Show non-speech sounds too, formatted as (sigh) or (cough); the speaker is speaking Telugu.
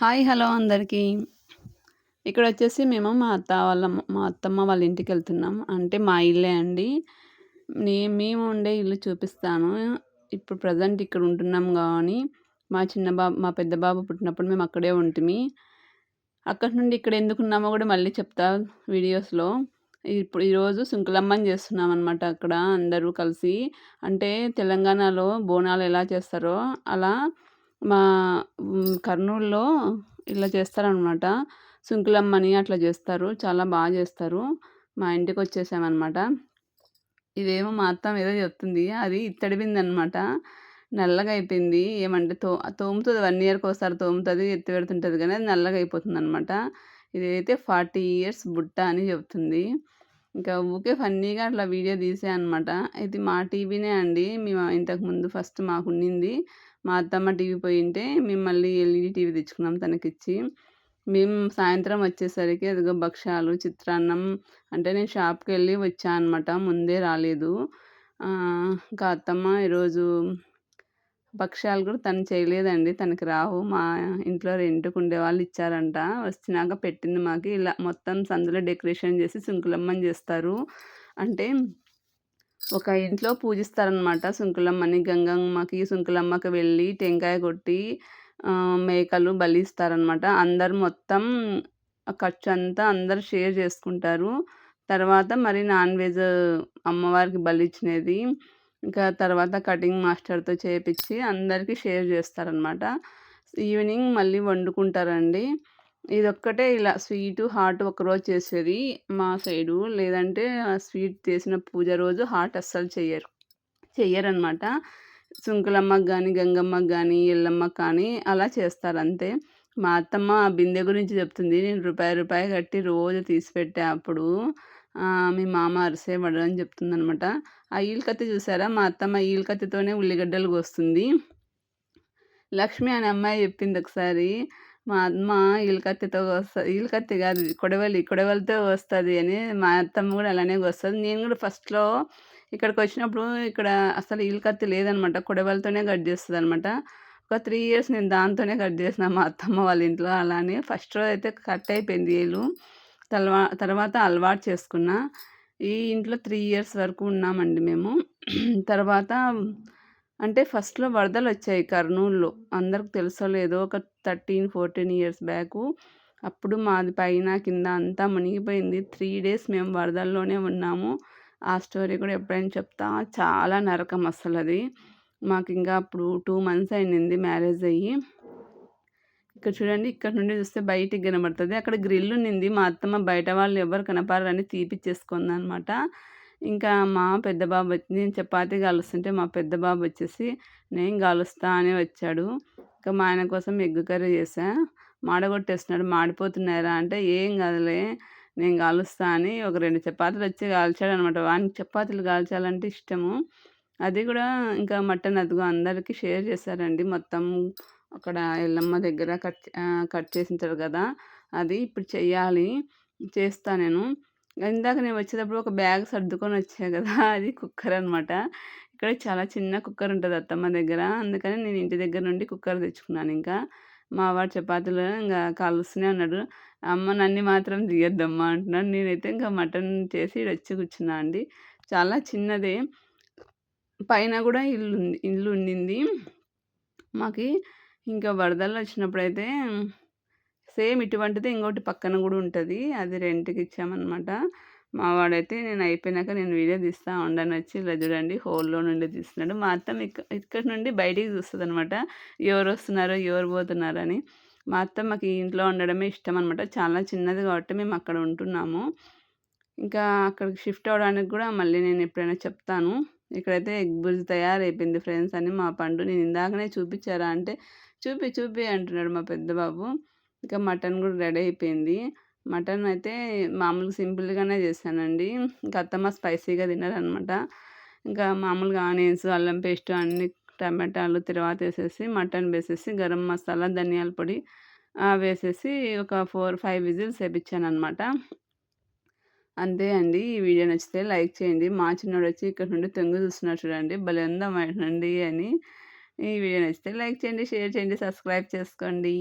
హాయ్ హలో అందరికీ. ఇక్కడ వచ్చేసి మేము మా అత్త వాళ్ళ మా అత్తమ్మ వాళ్ళ ఇంటికి వెళ్తున్నాం. అంటే మా ఇల్లే అండి. నే మేము ఉండే ఇల్లు చూపిస్తాను. ఇప్పుడు ప్రజెంట్ ఇక్కడ ఉంటున్నాం కానీ మా చిన్న బాబు మా పెద్ద బాబు పుట్టినప్పుడు మేము అక్కడే ఉంటుంది అక్కడి నుండి ఇక్కడ ఎందుకున్నామో కూడా మళ్ళీ చెప్తా వీడియోస్లో. ఇప్పుడు ఈరోజు సుంకులమ్మని చేస్తున్నాం అనమాట అక్కడ అందరూ కలిసి. అంటే తెలంగాణలో బోనాలు ఎలా చేస్తారో అలా మా కర్నూలులో ఇలా చేస్తారనమాట. సుంకులమ్మని అట్లా చేస్తారు. చాలా బాగా చేస్తారు. మా ఇంటికి వచ్చేసామన్నమాట ఇదేమో మా అత్త ఏదో చెప్తుంది. అది ఇత్తడి బింది అనమాట నల్లగా అయిపోయింది ఏమంటే తో తోముతుంది. వన్ ఇయర్కి ఒకసారి తోముతుంది ఎత్తి పెడుతుంటుంది కానీ అది నల్లగా అయిపోతుంది అనమాట ఇదైతే ఫార్టీ ఇయర్స్ బుట్ట అని చెప్తుంది. ఇంకా ఊకే ఫన్నీగా అట్లా వీడియో తీసే అనమాట ఇది మా టీవీనే అండి. మేము ఇంతకుముందు ఫస్ట్ మాకు ఉండింది మా అత్తమ్మ టీవీ పోయింటే మేము మళ్ళీ ఎల్ఈడి టీవీ తెచ్చుకున్నాం తనకిచ్చి. మేము సాయంత్రం వచ్చేసరికి అదిగో భక్ష్యాలు చిత్రాన్నం అంటే నేను షాప్కి వెళ్ళి వచ్చా అనమాట ముందే రాలేదు. ఇంకా అత్తమ్మ ఈరోజు భక్ష్యాలు కూడా తను చేయలేదండి. తనకి రావు. మా ఇంట్లో రెంట్కు ఉండే వాళ్ళు ఇచ్చారంట. వచ్చినాక పెట్టింది మాకు. ఇలా మొత్తం సందులో డెకరేషన్ చేసి సుంకులమ్మని చేస్తారు. అంటే ఒక ఇంట్లో పూజిస్తారనమాట సుంకులమ్మని గంగమ్మకి సుంకులమ్మకి వెళ్ళి టెంకాయ కొట్టి మేకలు బలిస్తారనమాట అందరు మొత్తం ఖర్చు అంతా అందరు షేర్ చేసుకుంటారు. తర్వాత మరి నాన్ వెజ్ అమ్మవారికి బలిచ్చినది ఇంకా తర్వాత కటింగ్ మాస్టర్తో చేపించి అందరికీ షేర్ చేస్తారనమాట. ఈవినింగ్ మళ్ళీ వండుకుంటారండి. ఇదొక్కటే ఇలా స్వీట్ హాట్ ఒకరోజు చేసేది మా సైడు. లేదంటే స్వీట్ చేసిన పూజ రోజు హాట్ అస్సలు చెయ్యరు. చెయ్యరనమాట. సుంకులమ్మకు కానీ గంగమ్మకు కానీ ఎల్లమ్మకు కానీ అలా చేస్తారు అంతే మా అత్తమ్మ ఆ బిందె గురించి చెప్తుంది. నేను రూపాయి రూపాయి కట్టి రోజు తీసి పెట్టే అప్పుడు. మీ మామ అరిసేవాడు అని చెప్తుంది అనమాట ఆ ఈలకత్తి చూసారా? మా అత్తమ్మ ఈలకత్తితోనే ఉల్లిగడ్డలు కోస్తుంది. లక్ష్మి అనే అమ్మాయి చెప్పింది ఒకసారి మా అమ్మ ఈలకత్తితో వస్తుంది ఈలకత్తి కాదు కొడవలి కొడవలితో వస్తుంది అని మా అత్తమ్మ కూడా అలానే వస్తుంది నేను కూడా ఫస్ట్లో ఇక్కడికి వచ్చినప్పుడు ఇక్కడ అసలు ఈలకత్తి లేదనమాట కొడవలితోనే కట్ చేస్తుంది అనమాట ఒక త్రీ ఇయర్స్ నేను దాంతోనే కట్ చేసిన మా అత్తమ్మ వాళ్ళ ఇంట్లో అలానే. ఫస్ట్ రోజు అయితే కట్ అయిపోయింది ఏలు తర్వా తర్వాత అలవాటు చేసుకున్నా. ఈ ఇంట్లో త్రీ ఇయర్స్ వరకు ఉన్నామండి మేము. తర్వాత అంటే ఫస్ట్లో వరదలు వచ్చాయి కర్నూలులో. అందరికి తెలుసో లేదో ఒక థర్టీన్ ఫోర్టీన్ ఇయర్స్ బ్యాక్. అప్పుడు మాది పైన కింద అంతా మునిగిపోయింది. త్రీ డేస్ మేము వరదల్లోనే ఉన్నాము. ఆ స్టోరీ కూడా ఎప్పుడైనా చెప్తా. చాలా నరకం అసలు అది మాకు ఇంకా అప్పుడు టూ మంత్స్ అయింది మ్యారేజ్ అయ్యి. ఇక్కడ చూడండి ఇక్కడ నుండి చూస్తే బయటికి కనబడుతుంది. అక్కడ గ్రిల్ ఉన్నింది. మా అత్తమ్మ బయట వాళ్ళు ఎవరు కనపడరని తీపిచ్చేసుకుంది అనమాట ఇంకా మా పెద్ద బాబు వచ్చి నేను చపాతీ కాలుస్తుంటే మా పెద్ద బాబు వచ్చేసి నేను కాలుస్తా అని వచ్చాడు. ఇంకా మా ఆయన కోసం ఎగ్గు కర్రీ చేసా మాడగొట్టేస్తున్నాడు. మాడిపోతున్నారా అంటే ఏం కాదులే నేను కాలుస్తా అని ఒక రెండు చపాతీలు వచ్చి కాల్చాడు అనమాట వానికి చపాతీలు కాల్చాలంటే ఇష్టము. అది కూడా ఇంకా మటన్ అదిగో అందరికీ షేర్ చేశారండి మొత్తం. అక్కడ ఎల్లమ్మ దగ్గర కట్ కట్ చేసింటారు కదా అది ఇప్పుడు చెయ్యాలి చేస్తా నేను. ఇందాక నేను వచ్చేటప్పుడు ఒక బ్యాగ్ సర్దుకొని వచ్చా కదా (laughs) అది కుక్కర్ అనమాట ఇక్కడ చాలా చిన్న కుక్కర్ ఉంటుంది అత్తమ్మ దగ్గర అందుకని నేను ఇంటి దగ్గర నుండి కుక్కర్ తెచ్చుకున్నాను ఇంకా. మా వాడు చపాతీలు ఇంకా కాలుస్తూనే ఉన్నాడు. అమ్మ నన్ను మాత్రం తీయొద్దమ్మా అంటున్నాడు. నేనైతే ఇంకా మటన్ చేసి వచ్చి కూర్చున్నా అండి. చాలా చిన్నదే. పైన కూడా ఇల్లు ఉంది ఇల్లు ఉండింది. మాకు ఇంకా వరదలు వచ్చినప్పుడైతే సేమ్ ఇటువంటిది ఇంకోటి పక్కన కూడా ఉంటుంది. అది రెంట్కి ఇచ్చామన్నమాట. మా వాడైతే నేను అయిపోయినాక నేను వీడియో తీస్తా ఉండని వచ్చి ఇలా చూడండి హోల్లో నుండి తీస్తున్నాడు. మా అత్త ఇక్కడ నుండి బయటికి చూస్తుంది అనమాట ఎవరు వస్తున్నారో ఎవరు పోతున్నారని మా అత్త మాకు ఇంట్లో ఉండడమే ఇష్టం అనమాట చాలా చిన్నది కాబట్టి మేము అక్కడ ఉంటున్నాము. ఇంకా అక్కడికి షిఫ్ట్ అవ్వడానికి కూడా మళ్ళీ నేను ఎప్పుడైనా చెప్తాను. ఇక్కడైతే ఎగ్ బుర్జీ తయారైపోయింది ఫ్రెండ్స్ అని మా పండు నేను ఇందాకనే చూపించారా అంటే చూపి చూపి అంటున్నాడు మా పెద్దబాబు ఇంకా మటన్ కూడా రెడీ అయిపోయింది. మటన్ అయితే మామూలుగా సింపుల్గానే చేశానండి ఇంకా అత్తమ్మ స్పైసీగా తినారనమాట. ఇంకా మామూలుగా ఆనియన్స్ అల్లం పేస్ట్ అన్ని టమాటాలు తర్వాత వేసేసి మటన్ వేసేసి గరం మసాలా ధనియాల పొడి వేసేసి ఒక ఫోర్ ఫైవ్ విజిల్స్ వేపించాను అనమాట అంతే అండి. ఈ వీడియో నచ్చితే లైక్ చేయండి. మా చిన్నోడు వచ్చి ఇక్కడ నుండి తొంగి చూస్తున్నాడు చూడండి. భలే ఉందా అని. ఈ వీడియో నచ్చితే లైక్ చేయండి షేర్ చేయండి సబ్స్క్రైబ్ చేసుకోండి.